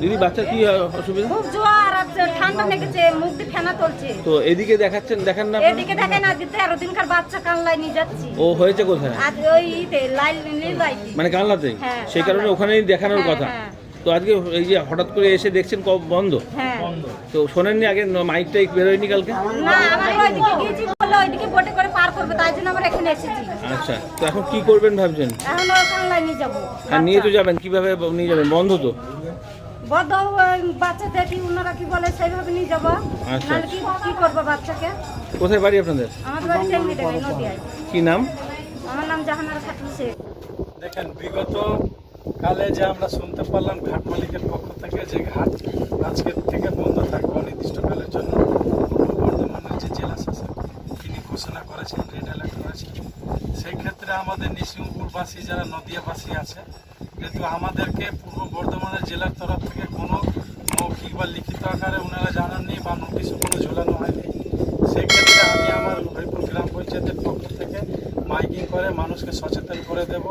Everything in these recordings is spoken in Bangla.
বলি বাচ্চার কি অসুবিধা? খুব জ্বর আর ঠান্ডা লেগেছে মুখ দিয়ে ফেনা তুলছে। তো এদিকে দেখাচ্ছেন দেখান না এদিকে দেখেন আজকে দিনকার বাচ্চা কানলায় নিয়ে যাচ্ছি। ও হয়েছে কোথায়? আজ ওই ইতে লাইল মানে কানলাতে হ্যাঁ, সেই কারণে ওখানেই দেখানোর হ্যাঁ, কথা। হ্যাঁ। তো আজকে এই যে হঠাৎ করে এসে দেখছেন কব বন্ধ? তো শোনেননি আগে মাইক টাইক বেরোয়নি কালকে? না আমার ওইদিকে গিয়েছি বলল ওইদিকে বোটে করে পার করবে তাই জন্য আমরা এখানে এসেছি। আচ্ছা তো এখন কি করবেন ভাবছেন? এখন নিয়ে যাব। আর নিয়ে তো যাবেন কীভাবে নিয়ে যাবেন? বন্ধ তো। বদ্ধ বাচ্চা দেখি ওনারা কি বলে সেইভাবে নিয়ে যাব। আচ্ছা। নাহলে কি কি করব বাচ্চাকে? কোথায় বাড়ি আপনাদের? বাড়ি নদিয়ায়। কি নাম? আমার নাম জাহানারা খাতুন শেখ। দেখেন বিগত কালে যে আমরা শুনতে পারলাম ঘাট মালিকের পক্ষ থেকে যে ঘাট আজকের থেকে বন্ধ থাকবে অনির্দিষ্টকালের জন্য বর্ধমানের যে জেলা শাসক তিনি ঘোষণা করেছেন রেড অ্যালার্ট করেছেন। সেই ক্ষেত্রে আমাদের নিশিমপুরবাসী যারা নদিয়াবাসী আছে যেহেতু আমাদেরকে পূর্ব বর্ধমানের জেলার তরফ থেকে কোনো মৌখিক বা লিখিত আকারে ওনারা জানাননি বা নোটিশও কোনো ঝোলানো হয়নি। সেক্ষেত্রে আমি আমার হরিপুর গ্রাম পঞ্চায়েতের পক্ষ থেকে মাইকিং করে মানুষকে সচেতন করে দেব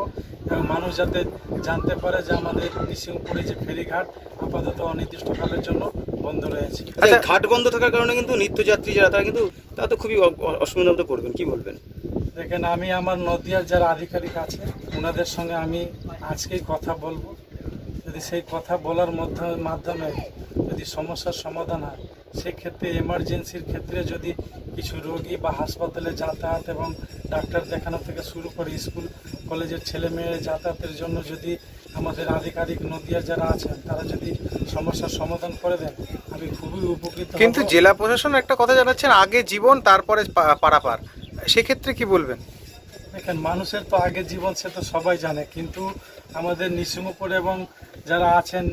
এবং মানুষ যাতে জানতে পারে যে আমাদের নিশিমপুরে যে ফেরিঘাট আপাতত অনির্দিষ্টকালের জন্য বন্ধ রয়েছে। আচ্ছা ঘাট বন্ধ থাকার কারণে কিন্তু নিত্যযাত্রী যারা, তারা কিন্তু, তারা তো খুবই অসুবিধা মধ্যে কি বলবেন? দেখেন আমি আমার নদিয়ার যারা আধিকারিক আছে ওনাদের সঙ্গে আমি আজকেই কথা বলব। যদি সেই কথা বলার মধ্য- মাধ্যমে যদি সমস্যার সমাধান হয় সেক্ষেত্রে এমার্জেন্সির ক্ষেত্রে যদি কিছু রোগী বা হাসপাতালে যাতায়াত এবং ডাক্তার দেখানো থেকে শুরু করে স্কুল কলেজের ছেলে মেয়ে যাতায়াতের জন্য যদি আমাদের আধিকারিক নদিয়ার যারা আছেন তারা যদি সমস্যার সমাধান করে দেন আমি খুবই উপকৃত কিন্তু জেলা প্রশাসন একটা কথা জানাচ্ছেন আগে জীবন তারপরে পারাপার। সেক্ষেত্রে কি বলবেন? দেখেন, মানুষের তো আগে জীবন, সে তো সবাই জানে। কিন্তু আমাদের নিসিমপুর এবং যারা আছেন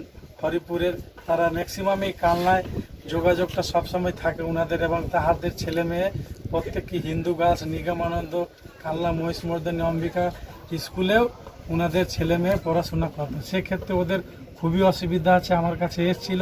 হরিপুরের, তারা ম্যাক্সিমামই কালনায় যোগাযোগটা সবসময় থাকে ওনাদের এবং তাহাদের ছেলে মেয়ে প্রত্যেকটি হিন্দু গাছ, নিগমানন্দ, কালনা, মহিষমর্দনী, অম্বিকা স্কুলেও ওনাদের ছেলে মেয়ে পড়াশোনা করতো। সেক্ষেত্রে ওদের খুবই অসুবিধা আছে, আমার কাছে এসেছিল।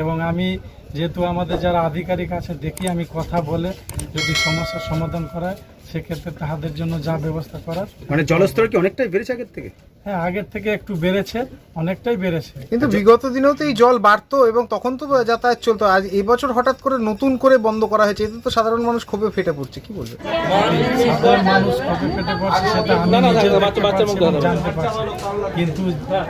এবং আমি যেহেতু আমাদের যারা আধিকারিক আছে দেখি আমি কথা বলে যদি সমস্যার সমাধান করায় সেক্ষেত্রে তাহাদের জন্য যা ব্যবস্থা করার মানে জলস্তর কি অনেকটাই বেড়েছে আগের থেকে? হ্যাঁ আগের থেকে একটু বেড়েছে অনেকটাই বেড়েছে। কিন্তু বিগত দিনেও তো এই জল বাড়তো এবং তখন তো যাতায়াত চলতো আজ এই বছর হঠাৎ করে নতুন করে বন্ধ করা হয়েছে এতে তো সাধারণ মানুষ ক্ষোভে ফেটে পড়ছে কি বলবে? সাধারণ মানুষ কবে পেটে পড়ছে সেটা আমি না, না, নিজে বাচ্চা- দেখতে পাচ্ছি এবং জানতে পারছি। কিন্তু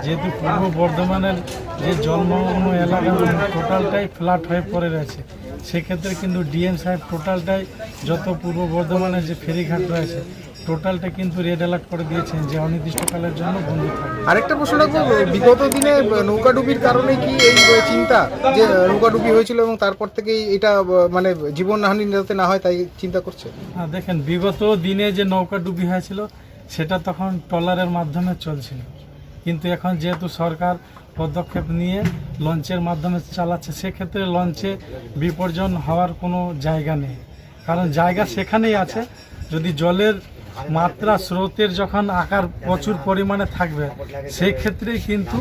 যেহেতু পূর্ব বর্ধমানের যে জলমগ্ন এলাকা টোটালটাই ফ্ল্যাট হয়ে পড়ে রয়েছে। সেক্ষেত্রে কিন্তু ডিএম সাহেব টোটালটাই যত পূর্ব বর্ধমানের যে ফেরিঘাট রয়েছে টোটালটা কিন্তু রেড অ্যালার্ট করে দিয়েছেন যে অনির্দিষ্টকালের জন্য বন্ধ থাকবে। আরেকটা প্রশ্ন রাখব বিগত দিনে নৌকাডুবির কারণে কি এই চিন্তা যে নৌকাডুবি হয়েছিল এবং তারপর থেকেই এটা মানে জীবনহানি যাতে না হয় তাই চিন্তা করছে? হ্যাঁ, দেখেন বিগত দিনে যে নৌকাডুবি হয়েছিল সেটা তখন ট্রলারের মাধ্যমে চলছিল। কিন্তু এখন যেহেতু সরকার পদক্ষেপ নিয়ে লঞ্চের মাধ্যমে চালাচ্ছে, সেক্ষেত্রে লঞ্চে বিপর্জন হওয়ার কোনো জায়গা নেই। কারণ জায়গা সেখানেই আছে। যদি জলের মাত্রা স্রোতের যখন আকার প্রচুর পরিমাণে থাকবে, সেই ক্ষেত্রেই কিন্তু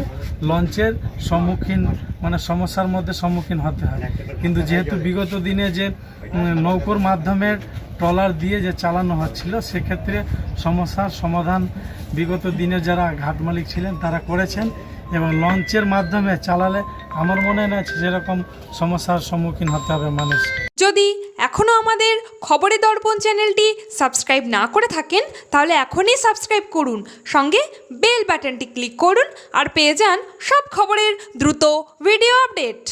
লঞ্চের সম্মুখীন মানে সমস্যার মধ্যে সম্মুখীন হতে হয়। কিন্তু যেহেতু বিগত দিনে যে নৌকোর মাধ্যমে ট্রলার দিয়ে যে চালানো হচ্ছিল, সেক্ষেত্রে সমস্যার সমাধান বিগত দিনে যারা ঘাট মালিক ছিলেন, তারা করেছেন। এবং লঞ্চের মাধ্যমে চালালে আমার মনে না যেরকম সমস্যার সম্মুখীন হতে হবে মানুষ। যদি এখনও আমাদের খবরে দর্পণ চ্যানেলটি সাবস্ক্রাইব না করে থাকেন, তাহলে এখনই সাবস্ক্রাইব করুন। সঙ্গে বেল বাটনটি ক্লিক করুন আর পেয়ে যান সব খবরের দ্রুত ভিডিও আপডেট।